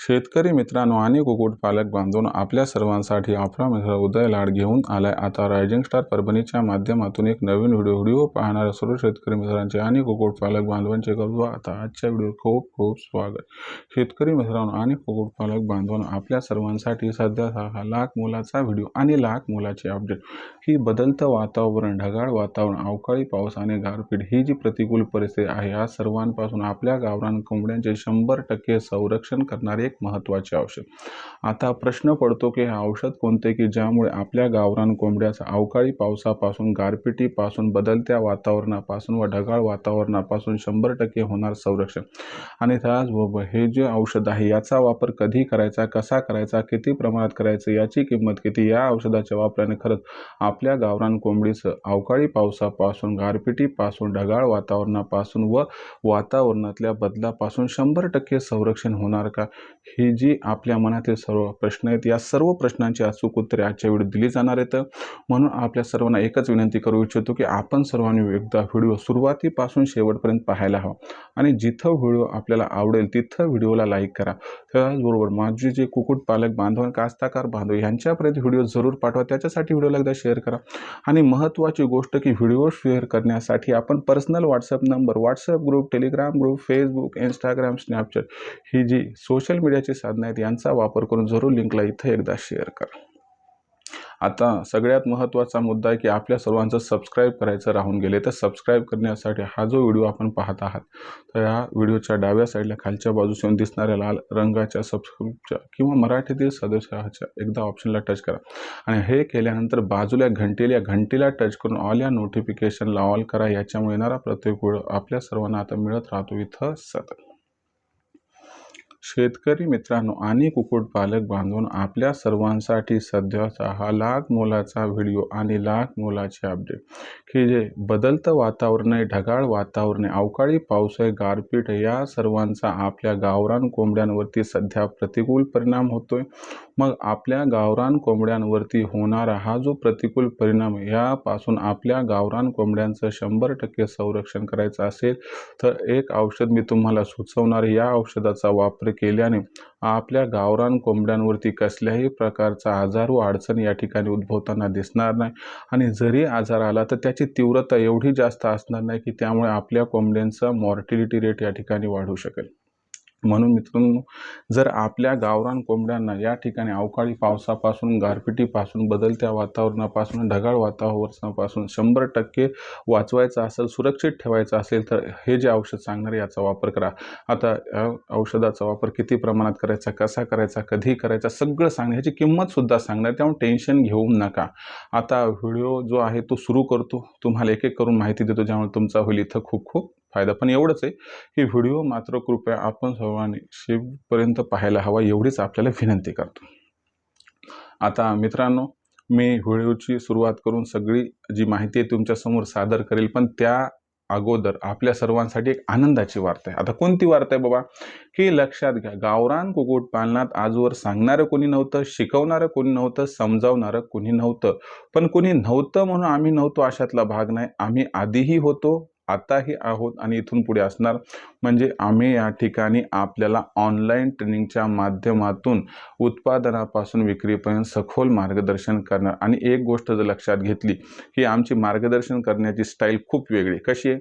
शेतकरी मित्रांनो आणि कुक्कुटपालक बांधून आपल्या सर्वांसाठी आपला मित्र उदय लाड घेऊन आलाय. आता रायझिंग स्टार परभणीच्या माध्यमातून एक नवीन व्हिडिओ व्हिडिओ पाहणाऱ्या सर्व शेतकरी मित्रांचे आणि कुक्कुटपालक बांधवांचे करतो आता आजच्या व्हिडिओ खूप खूप स्वागत. शेतकरी मित्रांनो आणि कुक्कुटपालक बांधवांनो आपल्या सर्वांसाठी सध्याचा हा लाख मोलाचा व्हिडिओ आणि लाख मुलाचे अपडेट. ही बदलतं वातावरण ढगाळ वातावरण अवकाळी पाऊस आणि गारपीट ही जी प्रतिकूल परिस्थिती आहे या सर्वांपासून आपल्या गावरान कोंबड्यांचे शंभर टक्के संरक्षण करणारे एक महत्त्वाचे औषध. आता प्रश्न पडतो की हे औषध कोणते? की ज्यामुळे आपल्या गावरान कोंबड्याचा अवकाळी पावसापासून गारपिटीपासून बदलत्या वातावरणापासून व ढगाळ वातावरणापासून शंभर टक्के होणार संरक्षण. आणि त्याचबरोबर हे जे औषध आहे याचा वापर कधी करायचा कसा करायचा किती प्रमाणात करायचं याची किंमत किती? या औषधाच्या वापराने खरंच आपल्या गावरान कोंबडीचं अवकाळी पावसापासून गारपिटीपासून ढगाळ वातावरणापासून व वातावरणातल्या बदलापासून शंभर टक्के संरक्षण होणार का? ही जी आपल्या मनातील सर्व प्रश्न आहेत या सर्व प्रश्नांची अचूक उत्तरे आजच्या व्हिडिओ दिली जाणार आहेत. म्हणून आपल्या सर्वांना एकच विनंती करू इच्छितो की आपण सर्वांनी एकदा व्हिडिओ सुरुवातीपासून शेवटपर्यंत पाहायला हवा. आणि जिथं व्हिडिओ आपल्याला आवडेल तिथं व्हिडिओला लाईक करा. त्याचबरोबर माझे जे कुक्कुटपालक बांधव कास्ताकार बांधव यांच्यापर्यंत व्हिडिओ जरूर पाठवा. त्याच्यासाठी व्हिडिओला एकदा शेअर करा. आणि महत्त्वाची गोष्ट की व्हिडिओ शेअर करण्यासाठी आपण personal WhatsApp number WhatsApp group Telegram group Facebook Instagram Snapchat ही जी सोशल मीडिया मीडियाची साधनं आहेत यांचा वापर करून जरूर लिंकला इथं एकदा शेअर करा. आता सगळ्यात महत्त्वाचा मुद्दा आहे की आपल्या सर्वांचं सबस्क्राईब करायचं राहून गेले तर सबस्क्राईब करण्यासाठी हा जो व्हिडिओ आपण पाहत आहात तर या व्हिडिओच्या डाव्या साईडला खालच्या बाजूस येऊन दिसणाऱ्या लाल रंगाच्या सबस्क्राईबच्या किंवा मराठीतील सदस्याच्या एकदा ऑप्शनला टच करा. आणि हे केल्यानंतर बाजूला घंटीला या घंटीला टच करून ऑल या नोटिफिकेशनला ऑल करा याच्यामुळे येणारा प्रत्येक व्हिडिओ आपल्या सर्वांना आता मिळत राहतो इथं सतत. शेतकरी मित्रांनो आणि कुक्कुटपालक बांधून आपल्या सर्वांसाठी सध्याचा हा लाख मोलाचा व्हिडिओ आणि लाख मोलाचे अपडेट. की जे बदलतं वातावरण आहे ढगाळ वातावरण आहे अवकाळी पाऊस आहे गारपीट या सर्वांचा आपल्या गावरान कोंबड्यांवरती सध्या प्रतिकूल परिणाम होतोय. मग आपल्या गावरान कोंबड्यांवरती होणारा हा जो प्रतिकूल परिणाम यापासून आपल्या गावरान कोंबड्यांचं शंभर टक्के संरक्षण करायचं असेल तर एक औषध मी तुम्हाला सुचवणार या औषधाचा वापर केल्याने आपल्या गावरान कोंबड्यांवरती कसल्याही प्रकारचा आजार व अडचण या ठिकाणी उद्भवताना दिसणार नाही. आणि जरी आजार आला तर त्याची तीव्रता एवढी जास्त असणार नाही की त्यामुळे आपल्या कोंबड्यांचा मॉर्टिलिटी रेट या ठिकाणी वाढू शकेल. म्हणून मित्रांनो जर आपल्या गावरान कोंबड्यांना या ठिकाणी अवकाळी पावसापासून गारपिटीपासून बदलत्या वातावरणापासून ढगाळ वातावरणापासून शंभर टक्के वाचवायचं असेल सुरक्षित ठेवायचं असेल तर हे जे औषध सांगणार याचा वापर करा. आता औषधाचा वापर किती प्रमाणात करायचा कसा करायचा कधी करायचा सगळं सांगणं ह्याची किंमतसुद्धा सांगणार त्यामुळे टेन्शन घेऊ नका. आता व्हिडिओ जो आहे तो सुरू करतो. तुम्हाला एक एक करून माहिती देतो ज्यामुळे तुमचा होईल इथं खूप खूप फायदा पण एवढंच आहे. की व्हिडिओ मात्र कृपया आपण सर्वांनी शेवटपर्यंत पाहायला हवा एवढीच आपल्याला विनंती करतो. आता मित्रांनो मी व्हिडिओची सुरुवात करून सगळी जी माहिती आहे तुमच्यासमोर सादर करेल पण त्या अगोदर आपल्या सर्वांसाठी एक आनंदाची वार्ता आहे. आता कोणती वार्ता आहे बाबा? की लक्षात घ्या गावरान कुक्कुटपालनात आजवर सांगणारं कोणी नव्हतं शिकवणारं कोणी नव्हतं समजावणारं कोणी नव्हतं. पण कोणी नव्हतं म्हणून आम्ही नव्हतो अशातला भाग नाही. आम्ही आधीही होतो आताही आहोत आणि इथून पुढे असणार. म्हणजे आम्ही या ठिकाणी आपल्याला ऑनलाईन ट्रेनिंगच्या माध्यमातून उत्पादनापासून विक्रीपर्यंत सखोल मार्गदर्शन करणार. आणि एक गोष्ट जर लक्षात घेतली की आमची मार्गदर्शन करण्याची स्टाईल खूप वेगळी. कशी आहे?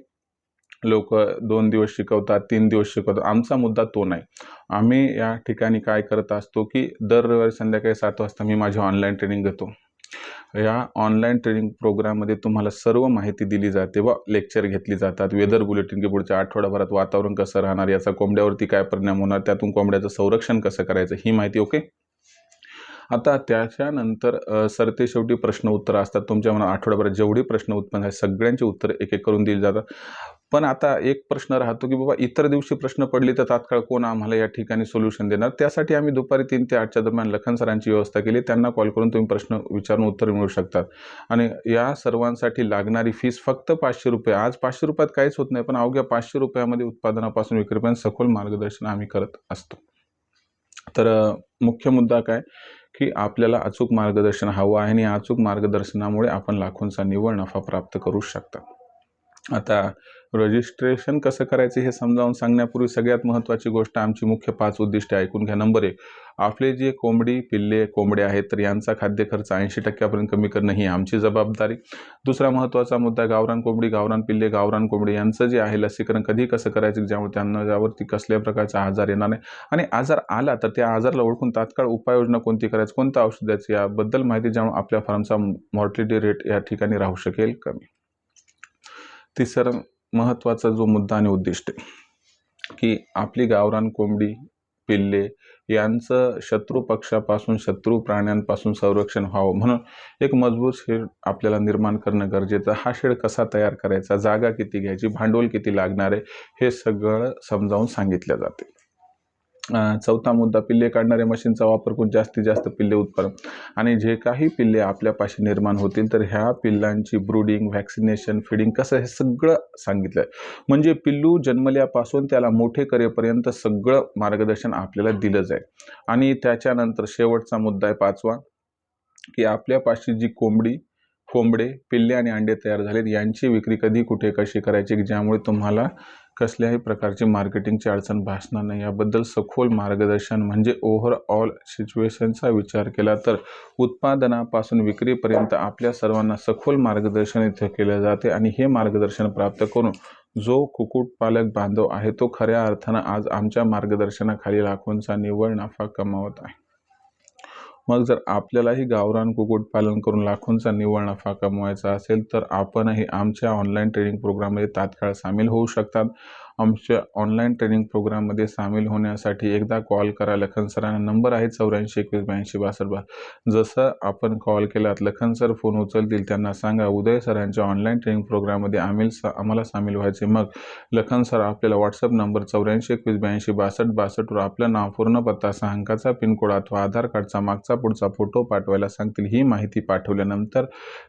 लोक दोन दिवस शिकवतात तीन दिवस शिकवतात. आमचा मुद्दा तो नाही. आम्ही या ठिकाणी काय करत असतो की दर रविवारी संध्याकाळी सात वाजता मी माझी ऑनलाईन ट्रेनिंग घेतो. या ऑनलाईन ट्रेनिंग प्रोग्राममध्ये तुम्हाला सर्व माहिती दिली जाते व लेक्चर घेतली जातात. वेदर बुलेटिन की पुढच्या आठवड्याभरात वातावरण कसं राहणार याचा कोंबड्यावरती काय परिणाम होणार त्यातून कोंबड्याचं संरक्षण कसं करायचं ही माहिती ओके आता त्याच्यानंतर सरते शेवटी प्रश्न उत्तर असतात. तुमच्या मनात आठवड्याभरात जेवढी प्रश्न उत्पन्न आहे सगळ्यांची उत्तर एक एक करून दिली जातात. पण आता एक प्रश्न राहतो की बाबा इतर दिवशी प्रश्न पडले तर तात्काळ कोण आम्हाला या ठिकाणी सोल्युशन देणार? त्यासाठी आम्ही दुपारी तीन ते आठच्या दरम्यान लखन सरांची व्यवस्था केली. त्यांना कॉल करून तुम्ही प्रश्न विचारून उत्तर मिळू शकतात. आणि या सर्वांसाठी लागणारी फीस फक्त पाचशे रुपये. आज पाचशे रुपयात काहीच होत नाही पण अवघ्या पाचशे रुपयामध्ये उत्पादनापासून विक्रीपर्यंत सखोल मार्गदर्शन आम्ही करत असतो. तर मुख्य मुद्दा काय? की आपल्याला अचूक मार्गदर्शन हवं आहे आणि अचूक मार्गदर्शनामुळे आपण लाखोंचा निव्वळ नफा प्राप्त करू शकता. आता रजिस्ट्रेशन कसं करायचं हे समजावून सांगण्यापूर्वी सगळ्यात महत्त्वाची गोष्ट आमची मुख्य पाच उद्दिष्टे ऐकून घ्या. नंबर एक आपले जे कोंबडी पिल्ले कोंबडे आहेत तर यांचा खाद्य खर्च ऐंशी टक्क्यापर्यंत कमी करणं ही आमची जबाबदारी. दुसरा महत्त्वाचा मुद्दा गावरान कोंबडी गावरान पिल्ले गावरान कोंबडी यांचं जे आहे लसीकरण कधी कसं करायचं ज्यामुळे त्यांना ज्यावरती कसल्याही प्रकारचा आजार येणार नाही. आणि आजार आला तर त्या आजाराला ओळखून तात्काळ उपाययोजना कोणती करायची कोणतं औषध द्यायचं याबद्दल माहिती ज्यामुळे आपल्या फार्मचा मॉर्टिलिटी रेट या ठिकाणी राहू शकेल कमी. तिसरा महत्त्वाचा जो मुद्दा आणि उद्दिष्ट आहे की आपली गावरान कोंबडी पिल्ले यांचं शत्रू पक्षापासून शत्रू प्राण्यांपासून संरक्षण व्हावं. म्हणून एक मजबूत शेड आपल्याला निर्माण करणं गरजेचं हा शेड कसा तयार करायचा? जागा किती घ्यायची? भांडवल किती लागणार आहे? हे सगळं समजावून सांगितलं जाते. चौथा मुद्दा पिल्ले काढणाऱ्या मशीनचा वापर करून जास्तीत जास्त पिल्ले उत्पादन. आणि जे काही पिल्ले आपल्यापाशी निर्माण होतील तर ह्या पिल्लांची ब्रुडिंग व्हॅक्सिनेशन फिडिंग कसं हे सगळं सांगितलं आहे म्हणजे पिल्लू जन्मल्यापासून त्याला मोठे करेपर्यंत सगळं मार्गदर्शन आपल्याला दिलं जाईल आणि त्याच्यानंतर शेवटचा मुद्दा आहे पाचवा की आपल्यापाशी जी कोंबडी कोंबडे पिल्ले आणि अंडे तयार झालेत यांची विक्री कधी कुठे कशी करायची ज्यामुळे तुम्हाला कसल्याही प्रकारची मार्केटिंगची अडचण भासणार नाही. याबद्दल सखोल मार्गदर्शन म्हणजे ओव्हरऑल सिच्युएशनचा विचार केला तर उत्पादनापासून विक्रीपर्यंत आपल्या सर्वांना सखोल मार्गदर्शन इथे केले जाते आणि हे मार्गदर्शन प्राप्त करून जो कुक्कुटपालक बांधव आहे तो खऱ्या अर्थानं आज आमच्या मार्गदर्शनाखाली लाखोंचा निव्वळ नफा कमावत आहे. मग जर आपल्यालाही गावरान कुक्कुटपालन करून लाखोंचा निव्वळ नफा कमवायचा असेल तर आपणही आमच्या ऑनलाईन ट्रेनिंग प्रोग्राममध्ये तात्काळ सामील होऊ शकतात. आमच्या ऑनलाईन ट्रेनिंग प्रोग्राममध्ये सामील होण्यासाठी एकदा कॉल करा. लखन सरांना नंबर आहे चौऱ्याऐंशी एकवीस ब्याऐंशी बासष्ट बा जसं आपण कॉल केलात लखन सर फोन उचलतील त्यांना सांगा उदय सरांच्या ऑनलाईन ट्रेनिंग प्रोग्राममध्ये आम्ही सा आम्हाला सामील व्हायचे. मग लखन सर आपल्याला व्हॉट्सअप नंबर चौऱ्याऐंशी एकवीस ब्याऐंशी बासष्ट बासष्टवर आपलं नाव पूर्ण पत्ता सहा अंकाचा पिनकोड अथवा आधार कार्डचा मागचा पुढचा फोटो पाठवायला सांगतील ही माहिती पाठवल्यानंतर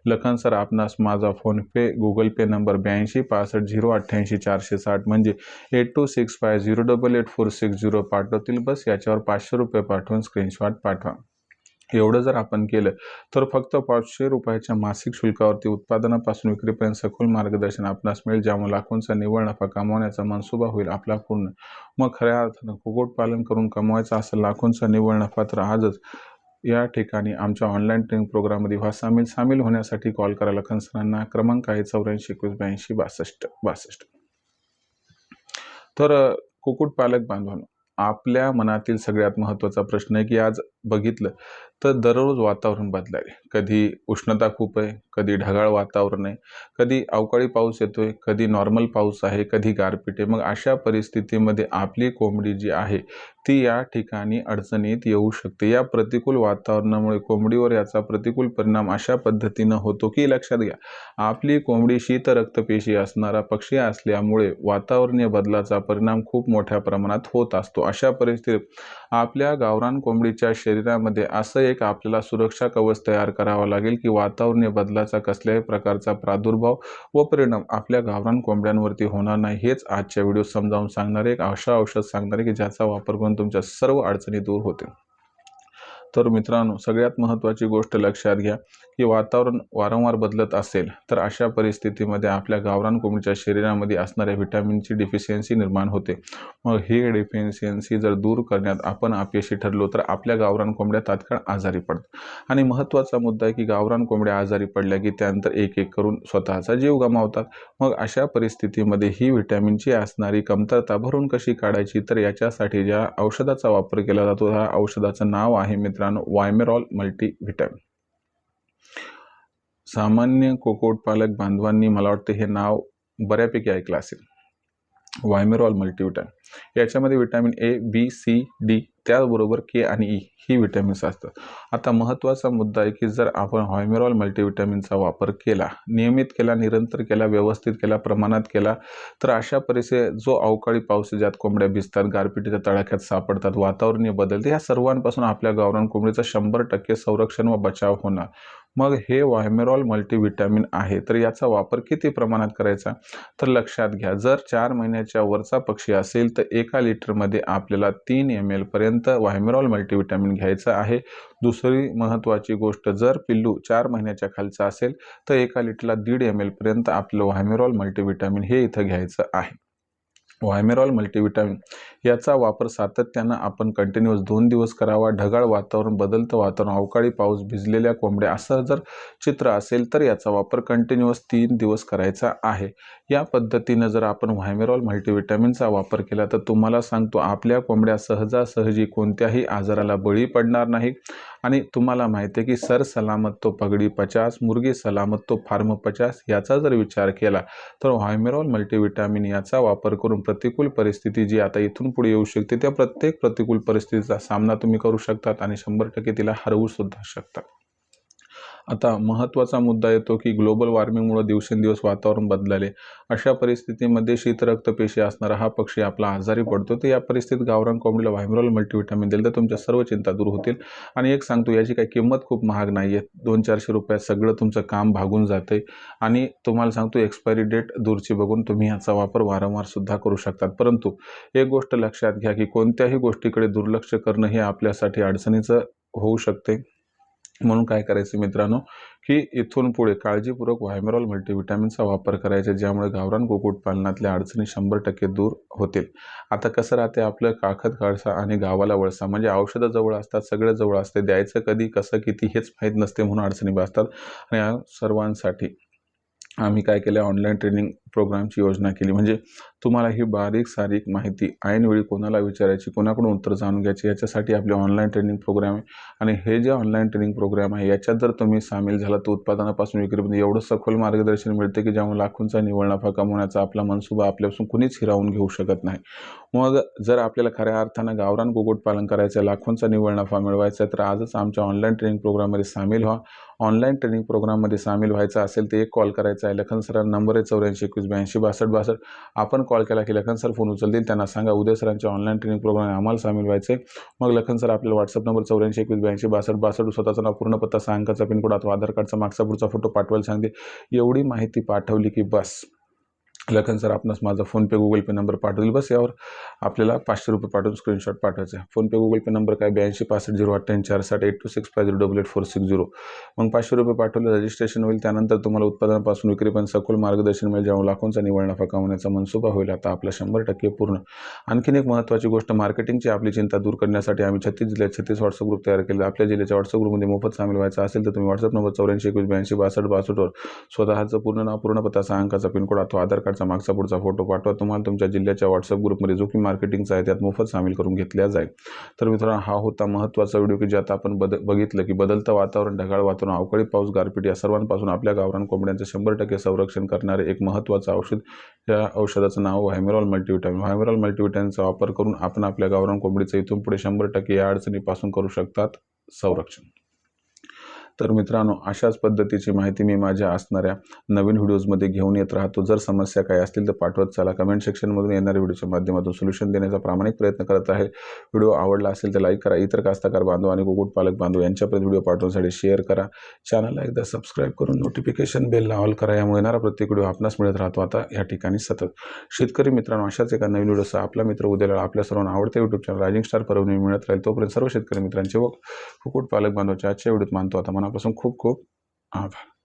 लखन सर आपणास माझा फोनपे गुगल पे नंबर ब्याऐंशी पासष्ट झिरो अठ्ठ्याऐंशी चारशे साठ म्हणजे eight two six five zero double eight four six zero पाठवतील. बस याच्यावर पाचशे रुपये पाठवून स्क्रीनशॉट पाठवा. एवढं जर आपण केलं तर फक्त पाचशे रुपयाच्या मासिक शुल्कावरती उत्पादनापासून विक्रीपर्यंत सखोल मार्गदर्शन आपणास मिळेल ज्यामुळे लाखोंचा निव्वळ नफा कमावण्याचा मनसुबा होईल आपला पूर्ण. मग खऱ्या अर्थानं कुक्कुटपालन करून कमवायचा असेल लाखोंचा निव्वळ नफा तर आजच या ठिकाणी आमच्या ऑनलाईन ट्रेनिंग प्रोग्राममध्ये व्हा सामील सामील होण्यासाठी कॉल करा लखन सरांना क्रमांक आहे चौऱ्याऐंशी एकवीस ब्याऐंशी बासष्ट बासष्ट. तर कुक्कुटपालक बांधवांनो आपल्या मनातील सगळ्यात महत्त्वाचा प्रश्न आहे की आज बघितलं तर दररोज वातावरण बदलाय कधी उष्णता खूप आहे कधी ढगाळ वातावरण आहे कधी अवकाळी पाऊस येतोय कधी नॉर्मल पाऊस आहे कधी गारपीट आहे. मग अशा परिस्थितीमध्ये आपली कोंबडी जी आहे ती या ठिकाणी अडचणीत येऊ शकते. या प्रतिकूल वातावरणामुळे कोंबडीवर याचा प्रतिकूल परिणाम अशा पद्धतीनं होतो की लक्षात घ्या आपली कोंबडी शीत रक्तपेशी असणारा पक्षी असल्यामुळे वातावरणीय बदलाचा परिणाम खूप मोठ्या प्रमाणात होत असतो. अशा परिस्थितीत आपल्या गावरान कोंबडीच्या शरीरामध्ये असं एक आपल्याला सुरक्षा कवच तयार करावा लागेल की वातावरणीय बदलाचा कसल्याही प्रकारचा प्रादुर्भाव व परिणाम आपल्या गावरान कोंबड्यांवरती होणार नाही हेच आजच्या व्हिडिओ समजावून सांगणारे एक अशा औषध सांगणारे की ज्याचा वापर करून तुमच्या सर्व अडचणी दूर होतील. तर मित्रांनो सगळ्यात महत्त्वाची गोष्ट लक्षात घ्या की वातावरण वारंवार बदलत असेल तर अशा परिस्थितीमध्ये आपल्या गावरान कोंबडीच्या शरीरामध्ये असणाऱ्या व्हिटॅमिनची डिफिशियन्सी निर्माण होते. मग ही डिफिशियन्सी जर दूर करण्यात आपण अपयशी ठरलो तर आपल्या गावरान कोंबड्या तात्काळ आजारी पडतात. आणि महत्त्वाचा मुद्दा आहे की गावरान कोंबड्या आजारी पडल्या की त्यानंतर एक एक करून स्वतःचा जीव गमावतात. मग अशा परिस्थितीमध्ये ही व्हिटॅमिनची असणारी कमतरता भरून कशी काढायची? तर याच्यासाठी ज्या औषधाचा वापर केला जातो ह्या औषधाचं नाव आहे मित्र मित्रांनो वायमेरॉल मल्टीव्हिटॅमिन सामान्य कुक्कुटपालक बांधवांनी मला वाटतं हे नाव बऱ्यापैकी ऐकलं असेल. वायमेरॉल मल्टीव्हिटॅमिन याच्यामध्ये vitamin A B C D त्याचबरोबर के आणि ई ही विटॅमिन्स असतात. आता महत्त्वाचा मुद्दा आहे की जर आपण हॉयमेरॉल मल्टीव्हिटॅमिनचा वापर केला नियमित केला निरंतर केला व्यवस्थित केला प्रमाणात केला तर अशा परिस्थिती जो अवकाळी पाऊस ज्यात कोंबड्या भिजतात गारपिटीच्या तडाख्यात सापडतात वातावरणीय बदलते ह्या सर्वांपासून आपल्या गावरान कोंबडीचं शंभर टक्के संरक्षण व बचाव होणार. मग हे व्हायमेरॉल मल्टीव्हिटॅमिन आहे. तर याचा वापर किती प्रमाणात करायचा? तर लक्षात घ्या जर चार महिन्याच्या वरचा पक्षी असेल तर एका लिटरमध्ये आपल्याला तीन एम एलपर्यंत व्हायमेरॉल मल्टीव्हिटॅमिन घ्यायचं आहे. दुसरी महत्त्वाची गोष्ट जर पिल्लू चार महिन्याच्या खालचा असेल तर एका लिटरला दीड एम एलपर्यंत आपलं व्हायमेरॉल मल्टीव्हिटॅमिन हे इथं घ्यायचं आहे. व्हायमेरॉल मल्टीव्हिटॅमिन याचा वापर सातत्यानं आपण कंटिन्युअस दोन दिवस करावा ढगाळ वातावरण बदलतं वातावरण अवकाळी पाऊस भिजलेल्या कोंबड्या असं जर चित्र असेल तर याचा वापर कंटिन्युअस तीन दिवस करायचा आहे. या पद्धतीनं जर आपण व्हायमेरॉल मल्टीव्हिटॅमिनचा वापर केला तर तुम्हाला सांगतो आपल्या कोंबड्या सहजासहजी कोणत्याही आजाराला बळी पडणार नाही आणि तुम्हाला माहिती आहे की सर सलामत तो पगडी पचास मुर्गी सलामत तो फार्म पचास याचा जर विचार केला तर व्हायमेरॉल मल्टीव्हिटॅमिन याचा वापर करून प्रतिकूल परिस्थिती जी आता इथून पुढे येऊ शकते त्या प्रत्येक प्रतिकूल परिस्थितीचा सामना तुम्ही करू शकतात आणि शंभर टक्के तिला हरवू सुद्धा शकता आता महत्त्वाचा मुद्दा येतो की ग्लोबल वॉर्मिंगमुळे दिवसेंदिवस वातावरण बदलाले. अशा परिस्थितीमध्ये शीतरक्तपेशी असणारा हा पक्षी आपला आजारी पडतो. तर या परिस्थितीत गावरान कोंबडीला व्हायमरॉल मल्टीव्हिटॅमिन दिलं तर तुमच्या सर्व चिंता दूर होतील. आणि एक सांगतो याची काही किंमत खूप महाग नाही आहे दोन चारशे रुपयात सगळं तुमचं काम भागून जाते आणि तुम्हाला सांगतो एक्सपायरी डेट दूरची बघून तुम्ही याचा वापर वारंवार सुद्धा करू शकतात. परंतु एक गोष्ट लक्षात घ्या की कोणत्याही गोष्टीकडे दुर्लक्ष करणं हे आपल्यासाठी अडचणीचं होऊ शकते म्हणून काय करायचं मित्रांनो की इथून पुढे काळजीपूर्वक व्हायमेरॉल मल्टीव्हिटॅमिनचा वापर करायचा ज्यामुळे गावरान कुक्कुटपालनातल्या अडचणी शंभर टक्के दूर होतील. आता कसं राहते आपलं काखत काळसा आणि गावाला वळसा म्हणजे औषधं जवळ असतात सगळं जवळ असते द्यायचं कधी कसं किती हेच माहीत नसते म्हणून अडचणी बसतात आणि या सर्वांसाठी आम्ही काय केलं ऑनलाईन ट्रेनिंग प्रोग्रामची योजना केली. म्हणजे तुम्हाला ही बारीक सारीक माहिती ऐनवेळी कोणाला विचारायची कोणाकडून उत्तर जाणून घ्यायची याच्यासाठी आपले ऑनलाईन ट्रेनिंग प्रोग्राम आहे. आणि हे जे ऑनलाईन ट्रेनिंग प्रोग्राम आहे याच्यात जर तुम्ही सामील झाला तर उत्पादनापासून विक्रीपर्यंत एवढं सखोल मार्गदर्शन मिळते की ज्यामुळे लाखोंचा निवड नफा कमवण्याचा आपला मनसुबा आपल्यापासून कुणीच हिरावून घेऊ शकत नाही. मग जर आपल्याला खऱ्या अर्थानं गावरान कुक्कुटपालन करायचं आहे लाखोंचा निवळ नफा मिळवायचा आहे तर आजच आमच्या ऑनलाईन ट्रेनिंग प्रोग्राममध्ये सामील व्हा. ऑनलाईन ट्रेनिंग प्रोग्राममध्ये सामील व्हायचं असेल तर एक कॉल करायचा आहे. लखन सरांना नंबर आहे चौऱ्याऐंशी एकवीस ब्याऐंशी बासष्ट बासष्ट. आपण कॉल केला की लखन सर फोन उचलतील. त्यांना सांगा उदय सरांच्या ऑनलाईन ट्रेनिंग प्रोग्राम आम्हाला सामील व्हायचे मग लखन सर आपल्याला व्हॉट्सअप नंबर चौऱ्याऐंशी एकवीस ब्याऐंशी बासष्ट बासष्ट स्वतःचा नाव पूर्ण पत्ता सांगाचा पिनकोड अथवा आधार कार्डचा मागचा पुढचा फोटो पाठवायला सांगते. एवढी माहिती पाठवली की बस. लखन सर आपणास माझा फोनपे गुगल पे नंबर पाठवतील. बस यावर आपल्याला पाचशे रुपये पाठवून स्क्रीनशॉट पाठवायचा. आहे फोनपे गुगल पे नंबर काय? ब्याऐंशी पासष्ट झिरो अठ्ठ्याऐंशी चार साठ eight two six five zero double eight four six zero. मग पाचशे रुपये पाठवले रजिस्ट्रेशन होईल. त्यानंतर तुम्हाला उत्पादनापासून विक्रीपर्यंत सखोल मार्गदर्शन मिळेल ज्यामुळे लाखोंचा निवड नफा कमवण्याचा मनसुबा होईल. आता आपला शंभर टक्के पूर्ण. आणखीन एक महत्त्वाची गोष्ट मार्केटिंगची आपली चिंता दूर करण्यासाठी आम्ही छत्तीस जिल्ह्यात छत्तीस व्हॉट्सअप ग्रुप तयार केले आपल्या जिल्ह्याच्या व्हॉट्सअप ग्रुपमध्ये मोफत सामील व्हायचा असेल तर तुम्ही व्हॉट्सअप नंबर चौऱ्याऐंशी एकवीस ब्याऐंशी बासष्ट बासष्टवर स्वतःचं पूर्ण नाव पूर्ण पत्ता सहा अंकाचा पिनकोड अथवा आधार कार्ड कार्डचा मागचा पुढचा फोटो पाठवा. तुम्हाला तुमच्या जिल्ह्याच्या व्हॉट्सअप ग्रुपमध्ये जो की मार्केटिंगचा आहे त्यात मोफत सामील करून घेतल्या जाईल. तर मित्रांनो हा होता महत्त्वाचा व्हिडिओ की ज्यात आपण बद बघितलं की बदलतं वातावरण ढगाळ वातावरण अवकाळी पाऊस गारपीट या सर्वांपासून आपल्या गावरान कोंबड्यांचं शंभर टक्के संरक्षण करणारे एक महत्त्वाचं औषध. या औषधाचं नाव व्हायमेरॉल मल्टीव्हिटॅमिन व्हायमेरॉल मल्टीव्हिटॅमिनचा वापर करून आपण आपल्या गावरान कोंबडीचं इथून पुढे शंभर टक्के या अडचणीपासून करू शकतात संरक्षण. तर मित्रांनो अशाच पद्धतीची माहिती मी माझ्या असणाऱ्या नवीन व्हिडिओजमध्ये घेऊन येत राहतो. जर समस्या काही असतील तर पाठवत चला. कमेंट सेक्शनमधून येणाऱ्या व्हिडिओच्या माध्यमातून सोल्युशन देण्याचा प्रामाणिक प्रयत्न करत आहे. व्हिडिओ आवडला असेल तर लाईक करा. इतर कास्तकार बांधव आणि कुक्कुटपालक बांधव यांच्यापर्यंत व्हिडिओ पाठवण्यासाठी शेअर करा. चॅनलला एकदा सबस्क्राईब करून नोटिफिकेशन बेलला ऑल करा. यामुळे येणारा प्रत्येक व्हिडिओ आपणास मिळत राहतो. आता या ठिकाणी सतत. शेतकरी मित्रांनो अशाच एका नवीन व्हिडिओचा आपला मित्र उद्याला आपल्या सर्वांना आवडते यूट्यूब चॅनल रायझिंग स्टार परवणी मिळत राहील. तोपर्यंत सर्व शेतकरी मित्रांचे व कुक्कुटपालक बांधवच्या आजच्या व्हिडिओत मानतो. आता मना मनापासून खूप खूप आभार